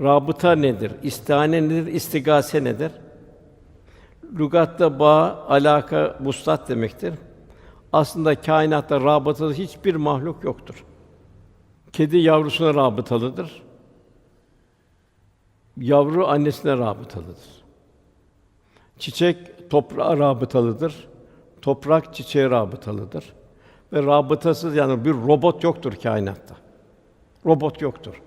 Rabıta nedir? İstihane nedir? İstigase nedir? Lügatta bağ, alaka, vuslat demektir. Aslında kainatta rabıtalı hiçbir mahluk yoktur. Kedi yavrusuna rabıtalıdır. Yavru annesine rabıtalıdır. Çiçek toprağa rabıtalıdır. Toprak çiçeğe rabıtalıdır. Ve rabıtasız yani bir robot yoktur kainatta. Robot yoktur.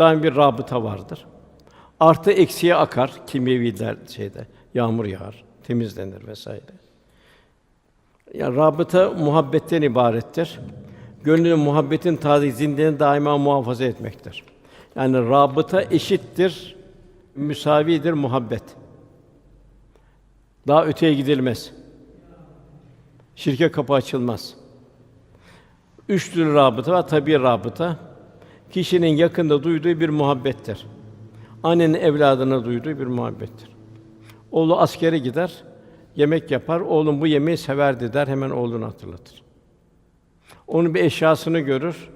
Daim bir rabıta vardır. Artı eksiye akar kimyeviler şeyde. Yağmur yağar, temizlenir vesaire. Yani rabıta muhabbetten ibarettir. Gönlün muhabbetin taziyini daima muhafaza etmektir. Yani rabıta eşittir, müsavidir muhabbet. Daha öteye gidilmez. Şirke kapı açılmaz. Üç türlü rabıta var. Tabii rabıta. Kişinin yakında duyduğu bir muhabbettir. Annenin evladına duyduğu bir muhabbettir. Oğlu askere gider, yemek yapar. Oğlum bu yemeği severdi der, hemen oğlunu hatırlatır. Onun bir eşyasını görür,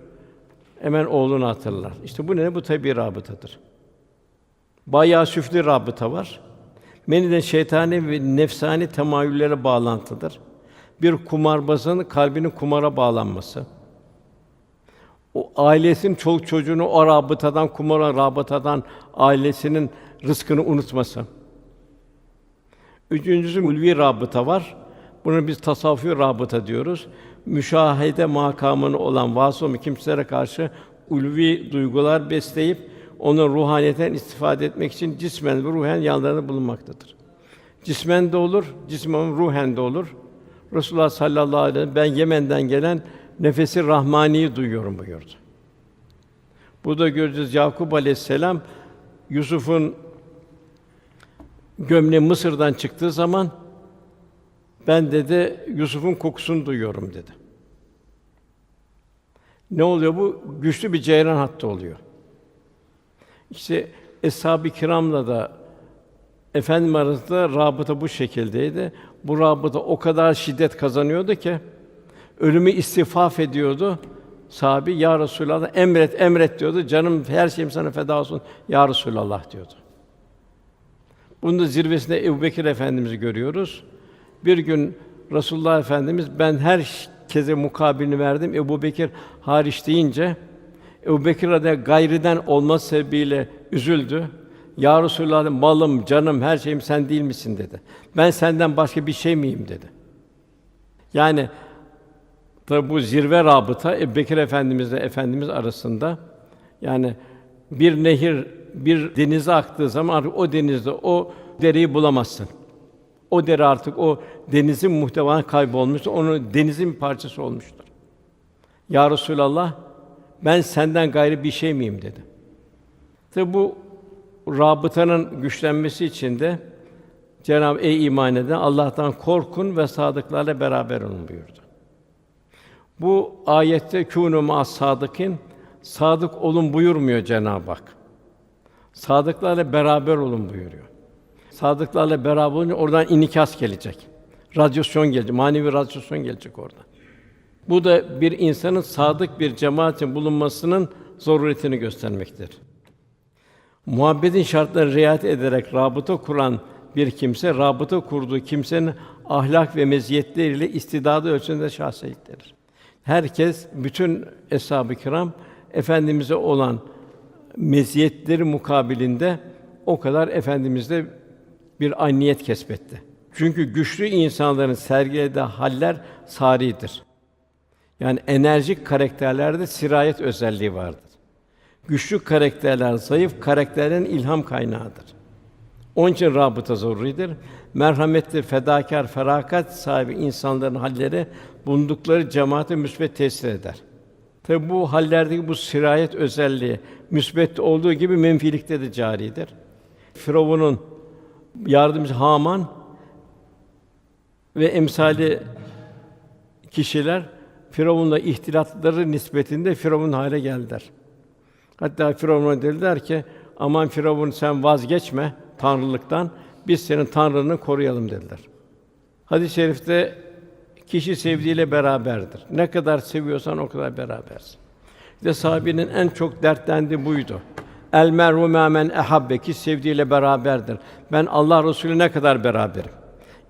hemen oğlunu hatırlar. İşte bu ne? Bu tabii rabıtadır. Bayağı süflü rabıta var. Meniden şeytani ve nefsani temayüllere bağlantıdır. Bir kumarbazın kalbinin kumara bağlanması. O ailesinin çoluk çocuğunu o rabıtadan, kumara rabıtadan ailesinin rızkını unutması. Üçüncüsü ulvi rabıta var. Bunu biz tasavvufi rabıta diyoruz. Müşahede makamını olan vasıl kimselere karşı ulvi duygular besleyip onun ruhaniyetten istifade etmek için cismen ve ruhen yanlarında bulunmaktadır. Cismen de olur, cismen ruhen de olur. Resulullah sallallahu aleyhi ve sellem ben Yemen'den gelen nefesi rahmaniyi duyuyorum buyurdu. Burada göreceğiz Yakup aleyhisselam Yusuf'un gömleği Mısır'dan çıktığı zaman ben dedi Yusuf'un kokusunu duyuyorum dedi. Ne oluyor bu? Güçlü bir ceyran hattı oluyor. İşte eshab-ı kiramla da efendim arasında rabıta bu şekildeydi. Bu rabıta o kadar şiddet kazanıyordu ki ölümü istifaf ediyordu. Sahabi ya Resulallah emret emret diyordu. Canım her şeyim sana feda olsun ya Resulallah diyordu. Bunun da zirvesinde Ebubekir Efendimizi görüyoruz. Bir gün Resulullah Efendimiz ben herkese mukabilini verdim. Ebubekir hariç deyince Ebubekir de gayriden olması sebebiyle üzüldü. Ya Resulallah malım, canım, her şeyim sen değil misin dedi. Ben senden başka bir şey miyim dedi. Yani tabi bu zirve rabıta Ebubekir Efendimizle Efendimiz arasında yani bir nehir bir denize aktığı zaman artık o denizde o dereyi bulamazsın. O dere artık o denizin muhtevası kaybolmuştur. Onun denizin bir parçası olmuştur. Ya Resulallah ben senden gayrı bir şey miyim dedi. Tabi bu rabıtanın güçlenmesi için de Cenab-ı Ey iman eden Allah'tan korkun ve sadıklarla beraber olun buyurdu. Bu ayette kûnû mâ sadıkîn sadık olun buyurmuyor Cenab-ı Hak. Sadıklarla beraber olun buyuruyor. Sadıklarla beraber olunca oradan inikas gelecek. Radyasyon gelecek, manevi radyasyon gelecek orada. Bu da bir insanın sadık bir cemaatin bulunmasının zaruretini göstermektir. Muhabbetin şartlarına riayet ederek rabıta kuran bir kimse, rabıta kurduğu kimsenin ahlak ve meziyetleriyle istidadı ölçüsünde şahsiyettir. Herkes, bütün eshab-ı kiram efendimize olan meziyetleri mukabilinde o kadar efendimizde bir anniyet kesbetti. Çünkü güçlü insanların sergilediği haller saridir. Yani enerjik karakterlerde sirayet özelliği vardır. Güçlü karakterler zayıf karakterlerin ilham kaynağıdır. Onun için rabıta zoruridir. Merhametli, fedakar, ferakat sahibi insanların halleri bulundukları cemaate müsbet tesir eder. Tabi bu hallerdeki bu sirayet özelliği müsbet olduğu gibi menfilikte de caridir. Firavun'un yardımcısı Haman ve emsali kişiler Firavun'la ihtilatları nispetinde Firavun hale geldiler. Hatta Firavun'a dediler ki aman Firavun sen vazgeçme tanrılıktan biz senin tanrını koruyalım dediler. Hadis-i şerifte kişi sevdiğiyle beraberdir. Ne kadar seviyorsan o kadar berabersin. İşte sahabenin en çok dertlendiği buydu. El mer'u mâ men ehabbe ki sevdiğiyle beraberdir. Ben Allah Resulü ne kadar beraberim.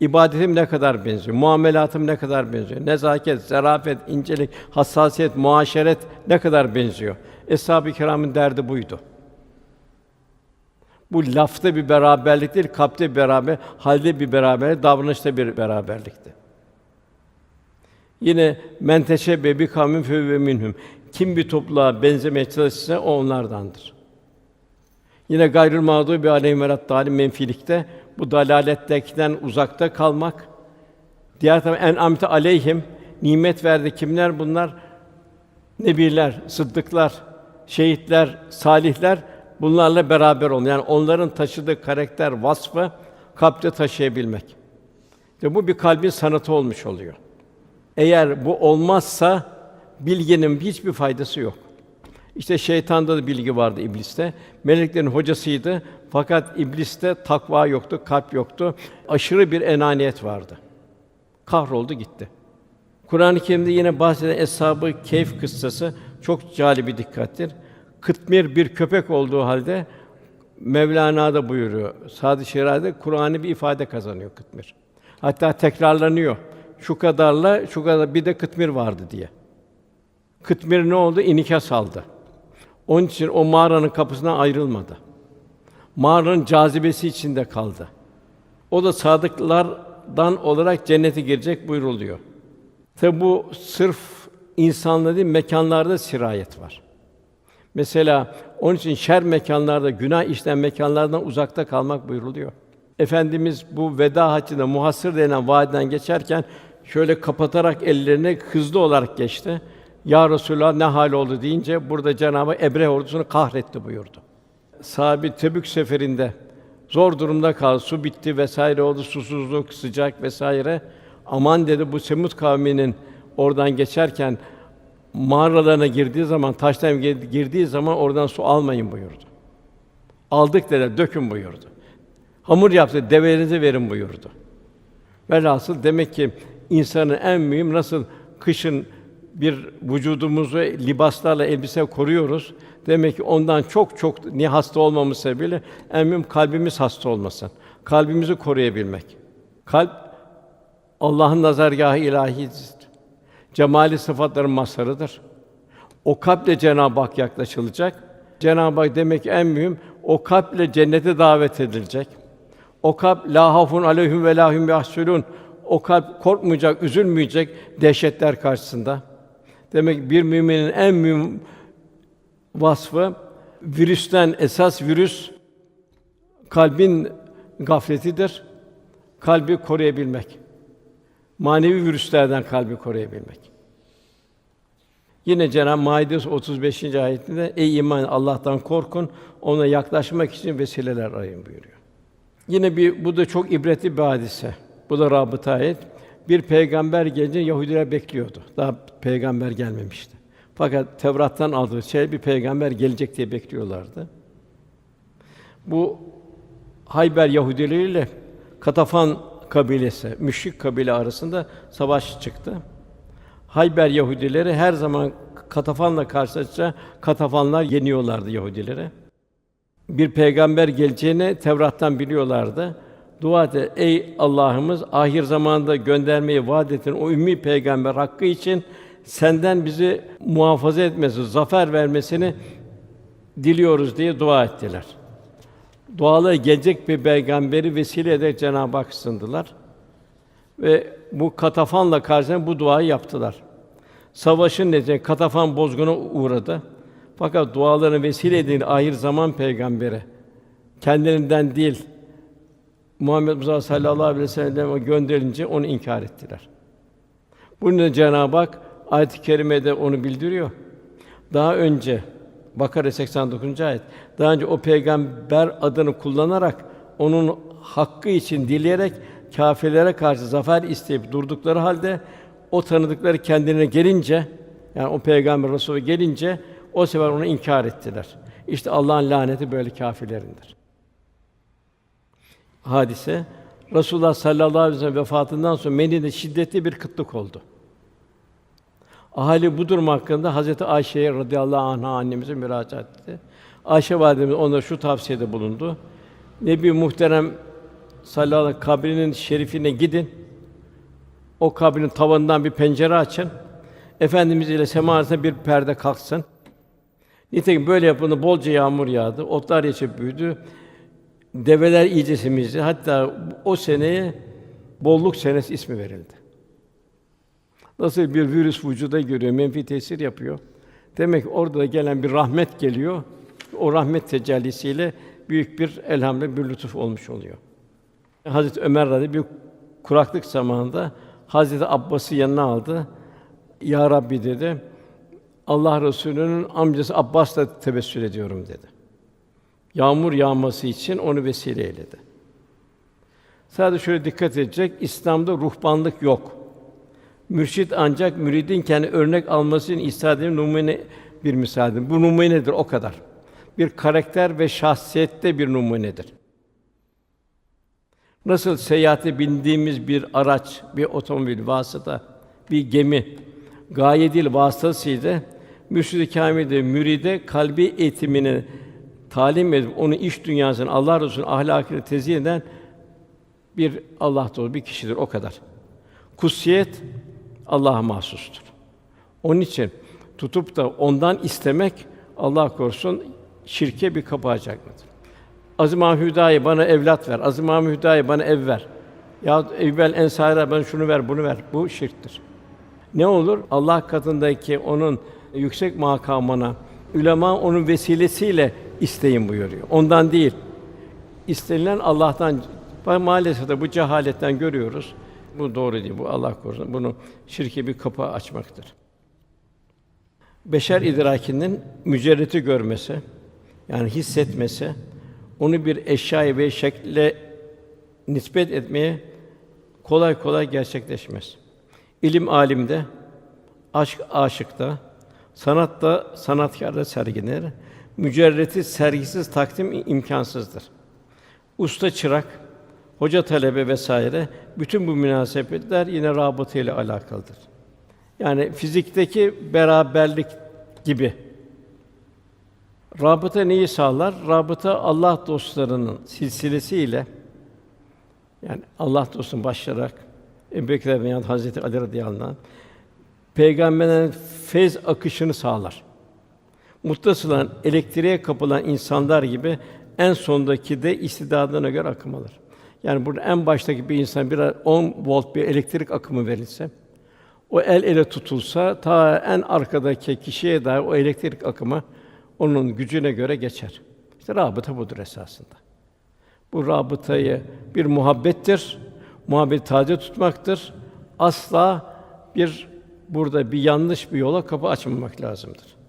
İbadetim ne kadar benziyor, muamelatım ne kadar benziyor, nezaket, zarafet, incelik, hassasiyet, muaşeret ne kadar benziyor. Eshab-ı kiramın derdi buydu. Bu lafta bir beraberlik değil, kalpte bir beraber, halde bir beraberlik, davranışta bir beraberlikti. Yine menteşe bebi kavmin fe minhum. Kim bir topluluğa benzemeye çalışırsa o onlardandır. Yine gayrül mağdubi aleyhim ve menfilikte bu dalalettekinden uzakta kalmak. Diğer taraf en amte aleyhim nimet verdi kimler bunlar? Nebiler, sıddıklar, şehitler, salihler bunlarla beraber olun. Yani onların taşıdığı karakter vasfı kalpte taşıyabilmek. İşte bu bir kalbin sanatı olmuş oluyor. Eğer bu olmazsa bilginin hiçbir faydası yok. İşte şeytanda da bilgi vardı ibliste. Meleklerin hocasıydı fakat ibliste takva yoktu, kalp yoktu. Aşırı bir enaniyet vardı. Kahroldu gitti. Kur'an-ı Kerim'de yine bahseden Eshab-ı Keyf kıssası çok cali bir dikkattir. Kıtmir bir köpek olduğu halde Mevlana da buyuruyor. Sadi Şiraz'da Kur'an'ı bir ifade kazanıyor Kıtmir. Hatta tekrarlanıyor. Şu kadarla şu kadar bir de Kıtmir vardı diye. Kıtmir ne oldu? İnika saldı. Onun için o mağaranın kapısından ayrılmadı. Mağaranın cazibesi içinde kaldı. O da sadıklardan olarak cennete girecek buyruluyor. Tabi bu sırf insanla değil, mekanlarda sirayet var. Mesela onun için şer mekanlarda, günah işleyen mekanlardan uzakta kalmak buyruluyor. Efendimiz bu veda haccında muhasır denen vadiden geçerken şöyle kapatarak ellerini hızlı olarak geçti. Ya Resulallah ne hal oldu deyince burada Cenabı Ebre ordusunu kahretti buyurdu. Sahabi Tebük seferinde zor durumda kaldı. Su bitti vesaire oldu. Susuzluk, sıcak vesaire. Aman dedi bu Semut kavminin oradan geçerken mağaralarına girdiği zaman, taştan girdiği zaman oradan su almayın buyurdu. Aldık dedi, dökün buyurdu. Hamur yaptı, develerinize verin buyurdu. Velhasıl demek ki insanın en mühim nasıl kışın bir vücudumuzu libaslarla, elbise koruyoruz. Demek ki ondan çok çok ni hasta olmamız sebebiyle en mühim kalbimiz hasta olmasın. Kalbimizi koruyabilmek. Kalp Allah'ın nazargahı ilahidir. Cemali sıfatların mazharıdır. O kalple Cenab-ı Hak yaklaşılacak. Cenab-ı Hak demek ki en mühim o kalple cennete davet edilecek. O kalp la hafun aleyhim ve lahum yahsulun. O kalp korkmayacak, üzülmeyecek dehşetler karşısında. Demek ki bir müminin en mühim vasfı virüsten esas virüs kalbin gafletidir. Kalbi koruyabilmek. Manevi virüslerden kalbi koruyabilmek. Yine Cenab-ı Maide 35. ayetinde ey iman Allah'tan korkun, ona yaklaşmak için vesileler arayın buyuruyor. Yine bir bu da çok ibretli bir hadise. Bu da rabıta ayet. Bir peygamber gelince Yahudiler bekliyordu. Daha peygamber gelmemişti. Fakat Tevrat'tan aldığı şey bir peygamber gelecek diye bekliyorlardı. Bu Hayber Yahudileriyle Katafan kabilesi, müşrik kabile arasında savaş çıktı. Hayber Yahudileri her zaman Katafan'la karşılaşınca Katafanlar yeniyorlardı Yahudileri. Bir peygamber geleceğini Tevrat'tan biliyorlardı. Dua et, ey Allah'ımız ahir zamanda göndermeyi vaad ettin o ümmi peygamber hakkı için senden bizi muhafaza etmesi, zafer vermesini diliyoruz diye dua ettiler. Duaları gelecek bir peygamberi vesile ederek Cenab-ı Hak sındılar. Ve bu katafanla karşılaşan bu duayı yaptılar. Savaşın neticesinde katafan bozguna uğradı. Fakat dualarını vesile edin ahir zaman peygamberi kendilerinden değil Muhammed Mustafa sallallahu aleyhi ve sellem'e gönderilince onu inkar ettiler. Bunun da Cenab-ı Hak ayet-i kerimede onu bildiriyor. Daha önce Bakara 89. ayet. Daha önce o peygamber adını kullanarak onun hakkı için dileyerek kâfirlere karşı zafer isteyip durdukları halde o tanıdıkları kendine gelince yani o peygamber Resulü gelince o sefer onu inkar ettiler. İşte Allah'ın laneti böyle kâfirlerindir. Hadise Resulullah sallallahu aleyhi ve sellem vefatından sonra Medine'de şiddetli bir kıtlık oldu. Ahali bu durum hakkında Hazreti Ayşe'ye radıyallahu anha annemize müracaat etti. Ayşe validemiz ona şu tavsiyede bulundu. Nebi muhterem sallallahu aleyhi ve sellem kabrinin şerifine gidin. O kabrin tavanından bir pencere açın. Efendimiz ile sema bir perde kalksın. Nitekim böyle yapıldı, bolca yağmur yağdı, otlar yeşil büyüdü. Develer iyice semizdi. Hatta o seneye bolluk senesi ismi verildi. Nasıl bir virüs vücuda giriyor, menfi tesir yapıyor. Demek ki orada da gelen bir rahmet geliyor. O rahmet tecellisiyle büyük bir elhamdülillah bir lütuf olmuş oluyor. Hazreti Ömer radıyallahu bir kuraklık zamanında Hazreti Abbas'ı yanına aldı. Ya Rabbi dedi. Allah Resulü'nün amcası Abbas'la tebessül ediyorum dedi. Yağmur yağması için onu vesile eyledi. Sadece şöyle dikkat edecek, İslam'da ruhbanlık yok. Mürşit ancak müridin kendi örnek alması için istediği numune bir misaldir. Bu numunedir o kadar. Bir karakter ve şahsiyette bir numunedir. Nasıl seyahate bindiğimiz bir araç, bir otomobil, vasıta, bir gemi gaye değil vasıtasıydı. Mürşid-i Kâmil'de müride kalbi eğitimini talim edip onu iş dünyasının Allah Resulü'nün ahlakını tezyin eden bir Allah dostu bir kişidir o kadar. Kutsiyet Allah'a mahsustur. Onun için tutup da ondan istemek Allah korusun şirke bir kapı açacaktır. Azim Hüdayi bana evlat ver. Azim Hüdayi bana ev ver. Ya evvel ensara ben şunu ver, bunu ver. Bu şirktir. Ne olur? Allah katındaki onun yüksek makamına ulema onun vesilesiyle isteyin buyuruyor. Ondan değil. İstenilen Allah'tan. Maalesef de bu cehaletten görüyoruz. Bu doğru değil. Bu Allah korusun. Bunu şirke bir kapı açmaktır. Beşer idrakinin mücerreti görmesi, yani hissetmesi, onu bir eşyaya ve şekle nispet etmeye kolay kolay gerçekleşmez. İlim alimde, aşk aşıkta, sanat da sanatkârda sergilenir. Mücerreti sergisiz takdim imkansızdır. Usta çırak, hoca talebe vesaire bütün bu münasebetler yine rabıta ile alakalıdır. Yani fizikteki beraberlik gibi. Rabıta neyi sağlar? Rabıta Allah dostlarının silsilesiyle yani Allah dostun başlayarak Ebu Bekir Efendimiz Hazreti Ali radıyallahu anh peygamberlerin feyz akışını sağlar. Muttasılan elektriğe kapılan insanlar gibi en sondaki de istidadına göre akım alır. Yani burada en baştaki bir insan bir 10 volt bir elektrik akımı verilse, o el ele tutulsa ta en arkadaki kişiye dair o elektrik akımı onun gücüne göre geçer. İşte rabıta budur esasında. Bu rabıtayı bir muhabbettir. Muhabbeti taze tutmaktır. Asla bir burada bir yanlış bir yola kapı açmamak lazımdır.